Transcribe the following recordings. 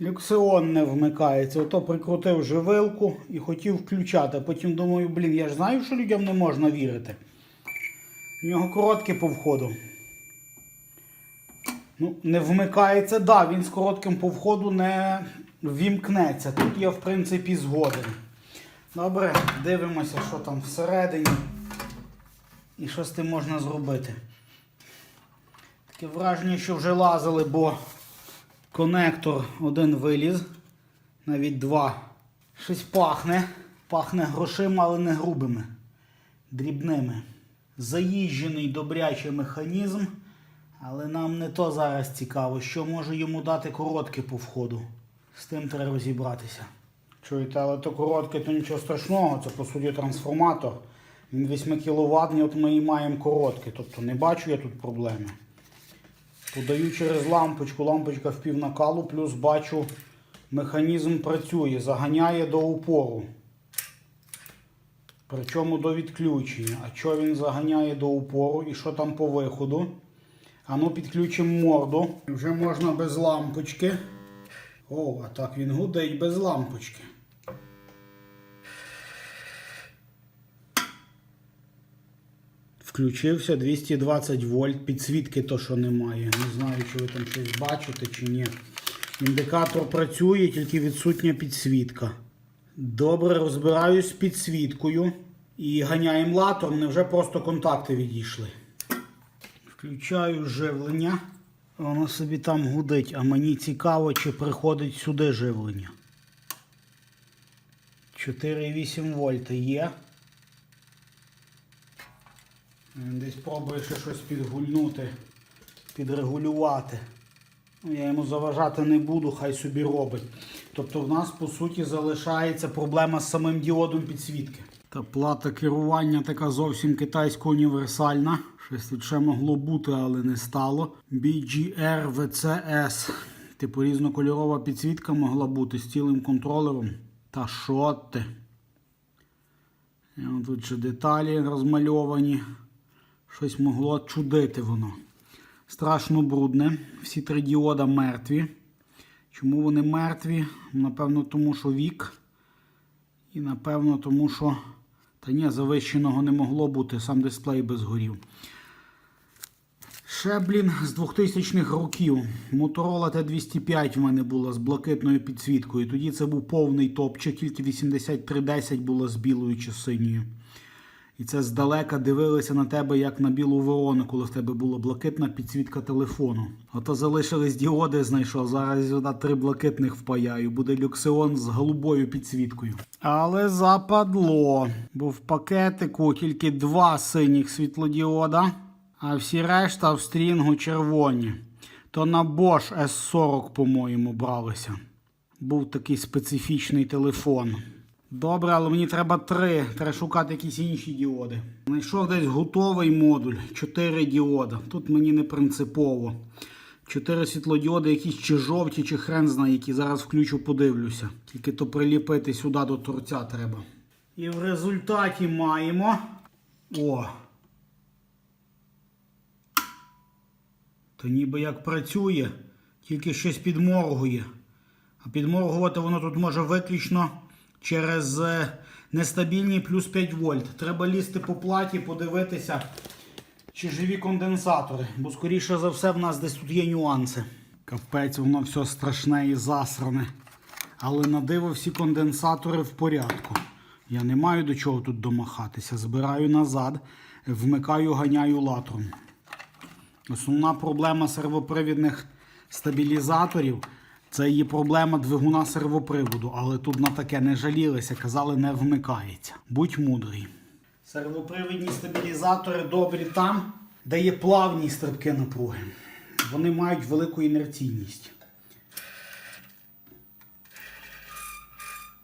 Люксеон не вмикається. Ото прикрутив живилку і хотів включати. Потім думаю, блін, я ж знаю, що людям не можна вірити. В нього коротке по входу. Ну, не вмикається, да, він з коротким по входу не вімкнеться. Тут я, в принципі, згоден. Добре, дивимося, що там всередині. І що з тим можна зробити. Таке враження, що вже лазили, бо конектор один виліз, навіть два. Щось пахне. Пахне грошима, але не грубими, дрібними. Заїжджений добрячий механізм, але нам не то зараз цікаво, що може йому дати коротке по входу. З тим треба розібратися. Чуєте, але то коротке, то нічого страшного, це по суті трансформатор. Він 8 кВт, от ми і маємо коротке. Тобто не бачу я тут проблеми. Подаю через лампочку, лампочка в пів плюс бачу, механізм працює, заганяє до упору. Причому до відключення. А що він заганяє до упору і що там по виходу? А ну підключимо морду. Вже можна без лампочки. О, а так він гудить без лампочки. Включився 220 вольт, підсвітки то, що немає. Не знаю, чи ви там щось бачите чи ні. Індикатор працює, тільки відсутня підсвітка. Добре, розбираюсь з підсвіткою. І ганяємо латором, невже просто контакти відійшли. Включаю живлення. Воно собі там гудить, а мені цікаво, чи приходить сюди живлення. 4,8 вольта є. Десь пробує ще щось підгульнути, підрегулювати. Ну, Я йому заважати не буду, хай собі робить. Тобто в нас по суті залишається проблема з самим діодом підсвітки. Та плата керування така зовсім китайська універсальна. Щось тут ще могло бути, але не стало. BGR VCS. Типу різнокольорова підсвітка могла бути з цілим контролером. Та що ти? Тут ще деталі розмальовані. Щось могло чудити воно. Страшно брудне. Всі три діода мертві. Чому вони мертві? Напевно, тому що вік. І напевно, тому що. Та ні, завищеного не могло бути, сам дисплей би згорів. Ще, блін, з 2000-х років. Motorola T205 в мене була з блакитною підсвіткою. Тоді це був повний топчик, тільки 8310 було з білою чи синьою. І це здалека дивилися на тебе, як на білу ворону, коли в тебе була блакитна підсвітка телефону. Ото залишились діоди, знайшов. Зараз сюди три блакитних впаяю. Буде люксеон з голубою підсвіткою. Але западло. Бо в пакетику тільки два синіх світлодіода, а всі решта в стрінгу червоні. То на Bosch S40, по-моєму, бралися. Був такий специфічний телефон. Добре, але мені треба три. Треба шукати якісь інші діоди. Знайшов десь готовий модуль. Чотири діода. Тут мені не принципово. Чотири світлодіоди, якісь чи жовті, чи хрен знає, які зараз включу, подивлюся. Тільки то приліпити сюди до торця треба. І в результаті маємо. О! То ніби як працює, тільки щось підморгує. А підморгувати воно тут може виключно через е, нестабільні плюс 5 вольт. Треба лізти по платі, подивитися, чи живі конденсатори. Бо, скоріше за все, в нас десь тут є нюанси. Капець, воно все страшне і засране. Але на диво всі конденсатори в порядку. Я не маю до чого тут домахатися. Збираю назад, вмикаю, ганяю латром. Основна проблема сервопривідних стабілізаторів це є проблема двигуна сервоприводу, але тут на таке не жалілися, казали, не вмикається. Будь мудрий. Сервопривідні стабілізатори добрі там, де є плавні стрибки напруги. Вони мають велику інерційність.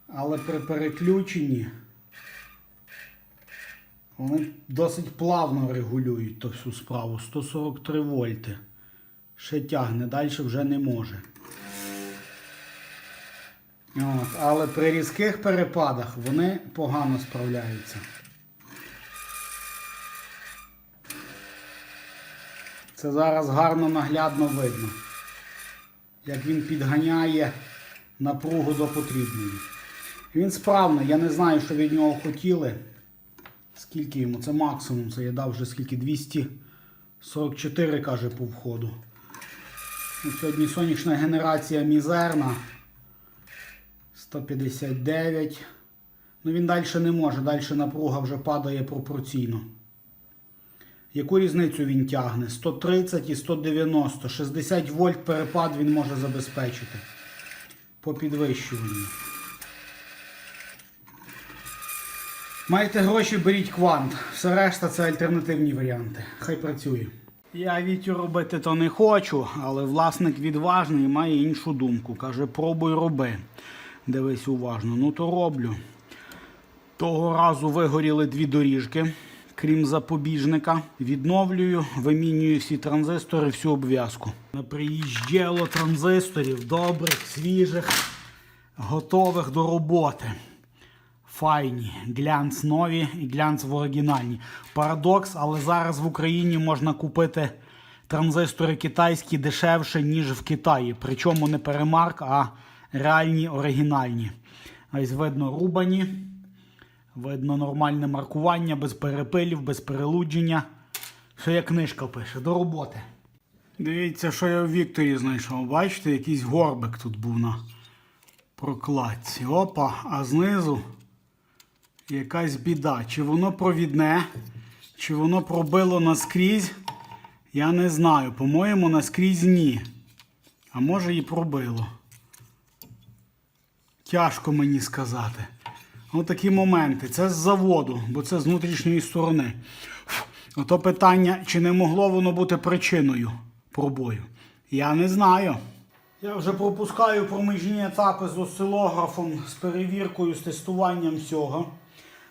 Але при переключенні вони досить плавно регулюють ту всю справу. 143 вольти. Ще тягне, далі вже не може. От, але при різких перепадах вони погано справляються. Це зараз гарно наглядно видно, як він підганяє напругу до потрібної. Він справний, я не знаю, що від нього хотіли. Скільки йому? Це максимум. Це я дав вже скільки? 244, каже, по входу. Сьогодні сонячна генерація мізерна. 159. Ну він далі не може, далі напруга вже падає пропорційно. Яку різницю він тягне? 130 і 190. 60 вольт перепад він може забезпечити. По підвищуванню. Маєте гроші, беріть квант. Все решта це альтернативні варіанти. Хай працює. Я Вітю робити то не хочу, але власник відважний має іншу думку. Каже, пробуй роби. Дивись уважно. Ну то роблю. Того разу вигоріли дві доріжки, крім запобіжника. Відновлюю, вимінюю всі транзистори, всю обв'язку. Приїжджало транзисторів, добрих, свіжих, готових до роботи. Файні, глянц нові і глянц в оригінальні. Парадокс, але зараз в Україні можна купити транзистори китайські дешевше, ніж в Китаї. Причому не перемарк, а реальні оригінальні. Ось видно рубані. Видно нормальне маркування, без перепилів, без перелудження. Все як книжка пише, до роботи. Дивіться, що я в Вікторі знайшов. Бачите, якийсь горбик тут був на прокладці. Опа, а знизу якась біда. Чи воно провідне, чи воно пробило наскрізь, я не знаю. По-моєму, наскрізь ні. А може і пробило. Тяжко мені сказати. Ось такі моменти. Це з заводу, бо це з внутрішньої сторони. Ото питання, чи не могло воно бути причиною пробою. Я не знаю. Я вже пропускаю проміжні етапи з осцилографом, з перевіркою, з тестуванням всього.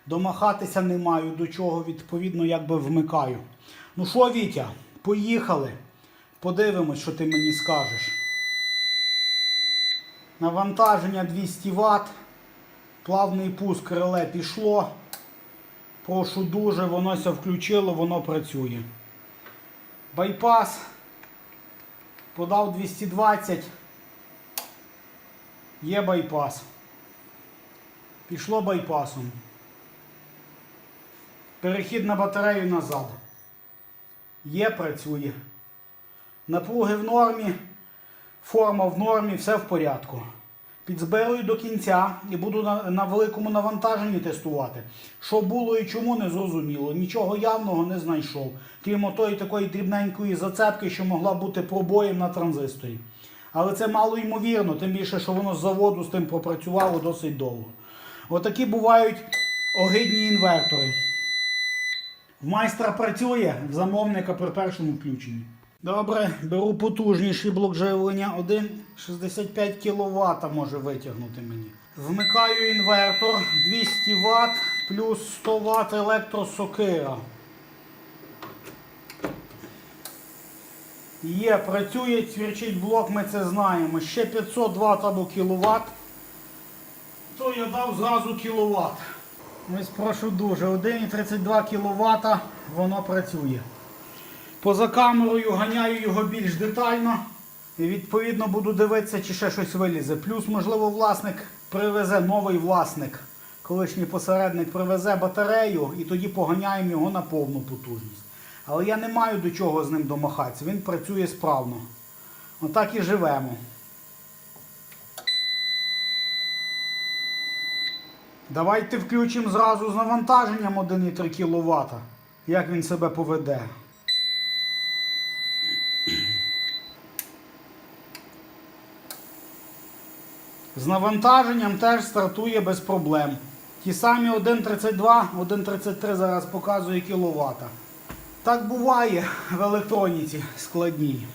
Домахатися не маю до чого, відповідно, якби вмикаю. Ну що, Вітя, поїхали. Подивимось, що ти мені скажеш. Навантаження 200 Вт. Плавний пуск реле пішло. Прошу дуже, воно ся включило, воно працює. Байпас. Подав 220. Є байпас. Пішло байпасом. Перехід на батарею назад. Є, працює. Напруги в нормі, форма в нормі, все в порядку. Підзберую до кінця і буду на, на великому навантаженні тестувати. Що було і чому не зрозуміло. Нічого явного не знайшов. Крім отої такої дрібненької зацепки, що могла бути пробоєм на транзисторі. Але це мало ймовірно, тим більше, що воно з заводу з тим попрацювало досить довго. Отакі бувають огидні інвертори. В майстра працює, в замовника при першому включенні. Добре, беру потужніший блок живлення. 1,65 кВт може витягнути мені. Вмикаю інвертор 200 Вт плюс 100 Вт електросокира. Є, працює, цвірчить блок, ми це знаємо. Ще 500 Вт або кВт. То я дав зразу кВт. Ось прошу дуже, 1,32 кВт воно працює. Поза камерою ганяю його більш детально. І відповідно буду дивитися, чи ще щось вилізе. Плюс, можливо, власник привезе новий власник. Колишній посередник привезе батарею і тоді поганяємо його на повну потужність. Але я не маю до чого з ним домахатися. Він працює справно. Отак і живемо. Давайте включимо зразу з навантаженням 1,3 кВт. Як він себе поведе. З навантаженням теж стартує без проблем. Ті самі 1,32, 1,33 зараз показує кіловата. Так буває в електроніці складній.